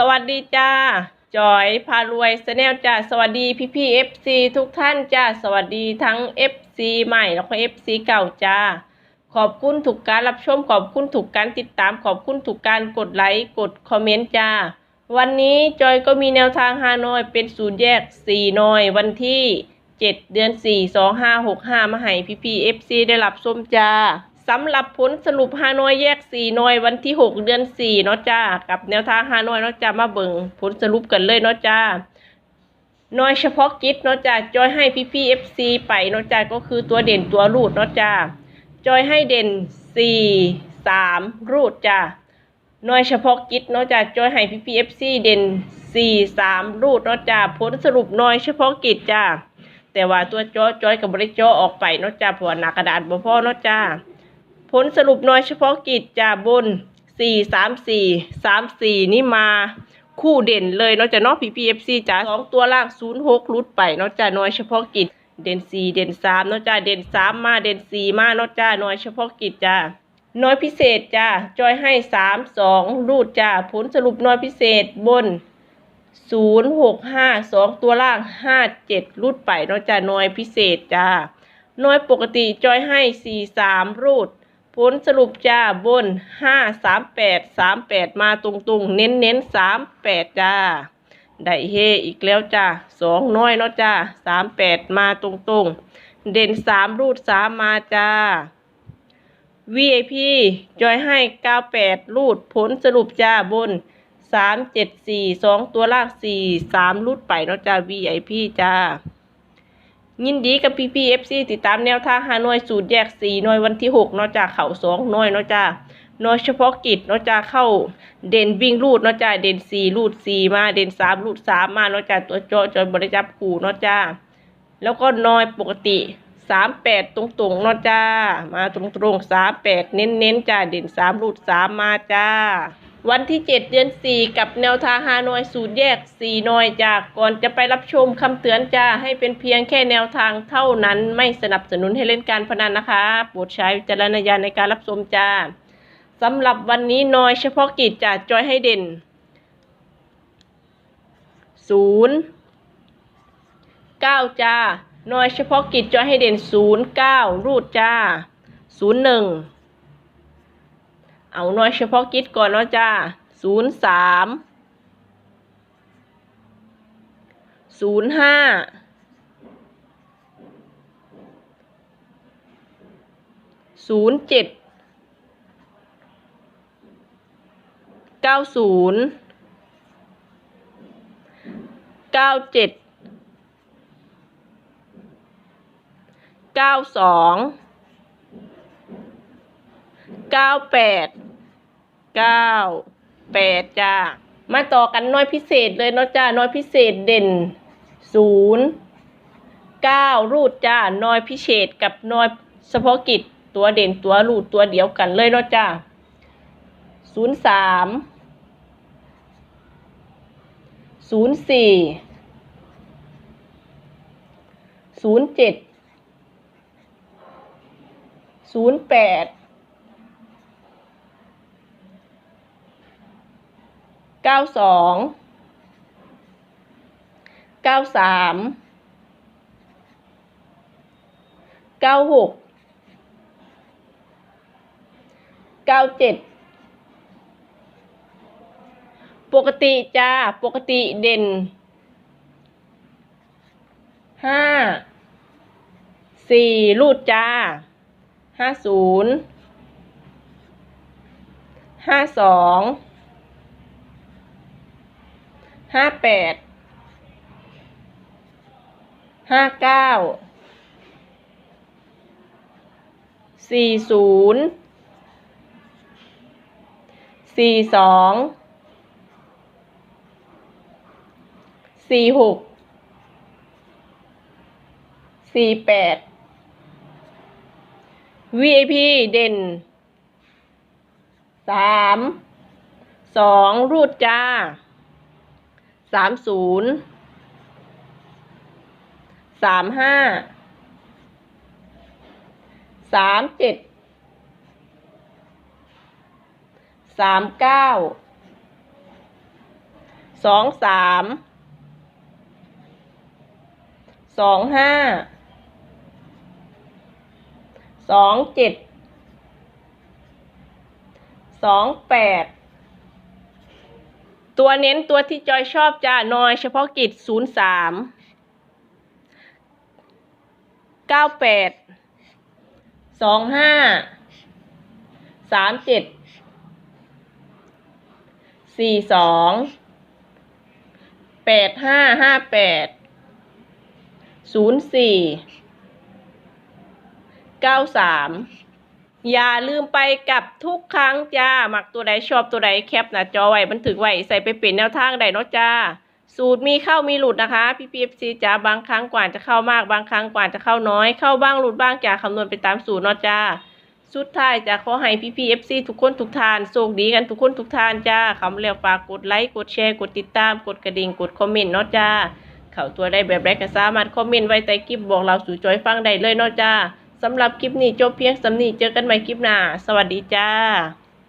สวัสดีจ้าจอยพารวยสแนลจ้าสวัสดีพี่พี่เอฟซีทุกท่านจ้าสวัสดีทั้งเอฟซีใหม่แล้วก็เอฟซีเก่าจ้าขอบคุณถูกการรับชมขอบคุณถูกการติดตามขอบคุณถูกการกดไลค์กดคอมเมนต์จ้า วันนี้จอยก็มีแนวทางฮานอยเป็นศูนย์แยกสี่นอย วันที่7เดือน4 2 5 6 5มาให้พี่พี่เอฟซีได้รับชมจ้า สำหรับผลสรุปฮานอยแยก4หน่วยวันที่6เดือน4เนาะจ้ากับแนวทางฮานอยเนาะจ้ามาเบิ่งผลสรุปกันเลยเนาะจ้าน่วยเฉพาะกิจเนาะจ้าจอยให้พี่พี่เอฟซีไปเนาะจ้าก็คือตัวเด่นตัวรูดเนาะจ้าจอยให้เด่น4 3รูดจ้าน่วยเฉพาะกิจเนาะจ้าจอยให้พี่พี่เอฟซีเด่นสี่สามรูดเนาะจ้าผลสรุปน่วยเฉพาะกิจจ้าแต่ว่าตัวจอจอยกับบริจอออกไปเนาะจ้าเพราะว่าหนากระดาษบ่พอเนาะจ้า ผลสรุปน่วยเฉพาะกิจจ้าบนสี่สามสี่สามสี่นี่มาคู่เด่นเลยเนาะจ้าเนาะพีพีเอฟซีจ้าสองตัวล่างศูนย์หกรุดไปเนาะจ้าน่วยเฉพาะกิจเด่นสี่เด่นสามเนาะจ้าเด่นสามมาเด่นสี่มาเนาะจ้าน่วยเฉพาะกิจจ้าน้อยพิเศษจ้าจอยให้สามสองรูดจ้าผลสรุปน้อยพิเศษบนศูนย์หกห้าสองตัวล่างห้าเจ็ดรูดไปเนาะจ้าน้อยพิเศษจ้าน้อยปกติจอยให้สี่สามรูด ผลสรุปจ้าบนห้าสามแปดสามแปดมาตรงๆ เน้นเน้นสามแปดจ้าได้เฮอีกแล้วจ้าสองน้อยเนาะจ้าสามแปดมาตรงๆ เด่นสามรูดสามมาจ้า VIP จอยให้98รูดผลสรุปจ้าบน3 7 4 2ตัวล่าง4 3รูดไปเนาะจ้า VIP จ้า ยินดีกับ PPFC ติดตามแนวทางหาหน่วยสูตรแยก4หน่วยวันที่6เนาะจ้าเข่า2หน่วยนาะจ้าหน่วยเฉพาะกิจนาะจ้าเข้าเด่นวิ่งรูดนาะจ้าเด่น4รูด4มาเด่น3รูด3มมานาะจ้าตัวจอจอยบริจับขู่นาะจ้าแล้วก็น้อยปกติสามแปดตรงๆเนาะจ้า มาตรงๆสามแปดเน้นๆจ้าเด่นสามรูดสามมาจ้า วันที่เจ็ดเดือนสี่กับแนวทางฮานอยสูตรแยกสี่หน่อยจากก่อนจะไปรับชมคำเตือนจ้าให้เป็นเพียงแค่แนวทางเท่านั้นไม่สนับสนุนให้เล่นการพนันนะคะโปรดใช้วิจารณญาณในการรับชมจ้าสำหรับวันนี้นอยเฉพาะกิจจ้าจอยให้เด่นศูนย์เก้าจ้าหน่วยเฉพาะกิจจอยให้เด่นศูนย์เก้ารูดจ้าศูนย์หนึ่ง เอาหน่วยเฉพาะกิจก่อนเนาะจ้าศูนย์สามศูนย์ห้าศูนย์เจ็ดเก้าศูนย์เก้าเจ็ดเก้าสอง เก้าแปดเก้าแปดจ้ามาต่อกันน้อยพิเศษเลยเนาะจ้าน้อยพิเศษเด่นศูนย์เก้ารูดจ้าน้อยพิเศษกับน้อยเฉพาะกิจตัวเด่นตัวรูดตัวเดียวกันเลยเนาะจ้าศูนย์สามศูนย์สี่ศูนย์เจ็ดศูนย์แปด เก้าสองเก้าสามเก้าหกเก้าเจ็ดปกติจ้า ปกติเด่นห้าสี่รูดจ้าห้าศูนย์ห้าสอง ห้าแปด ห้าเก้า สี่ศูนย์ สี่สอง สี่หก สี่แปด VIP เด่นสาม สองรูดจ้า สามศูนย์สามห้าสามเจ็ดสามเก้าสองสามสองห้าสองเจ็ดสองแปด ตัวเน้นตัวที่จอยชอบจ้านอยเฉพาะกิจศูนย์สามเก้าแปดส อย่าลืมไปกับทุกครั้งจ้า หมักตัวใดชอบตัวใดแคปหน้าจอไว้บันทึกไว้ใส่ไปเป็นแนวทางใดเนาะจ้า สูตรมีเข้ามีหลุดนะคะพี่พีเอฟซีจ้าบางครั้งกว่าจะเข้ามากบางครั้งกว่าจะเข้าน้อย เข้าบ้างหลุดบ้างจ้าคำนวณไปตามสูตรเนาะจ้า สุดท้ายจะขอให้พี่พีเอฟซีทุกคนทุกทานโชคดีกันทุกคนทุกทานจ้าคำเร็วฝากกดไลค์กดแชร์กดติดตามกดกระดิ่งกดคอมเมนต์เนาะจ้า เข้าตัวได้แบบไรกก็สามารถคอมเมนต์ไว้ใต้คลิปบอกเราสู่จอยฟังได้เลยเนาะจ้า สำหรับคลิปนี้จบเพียงสำนีเจอกันใหม่คลิปหน้า สวัสดีจ้า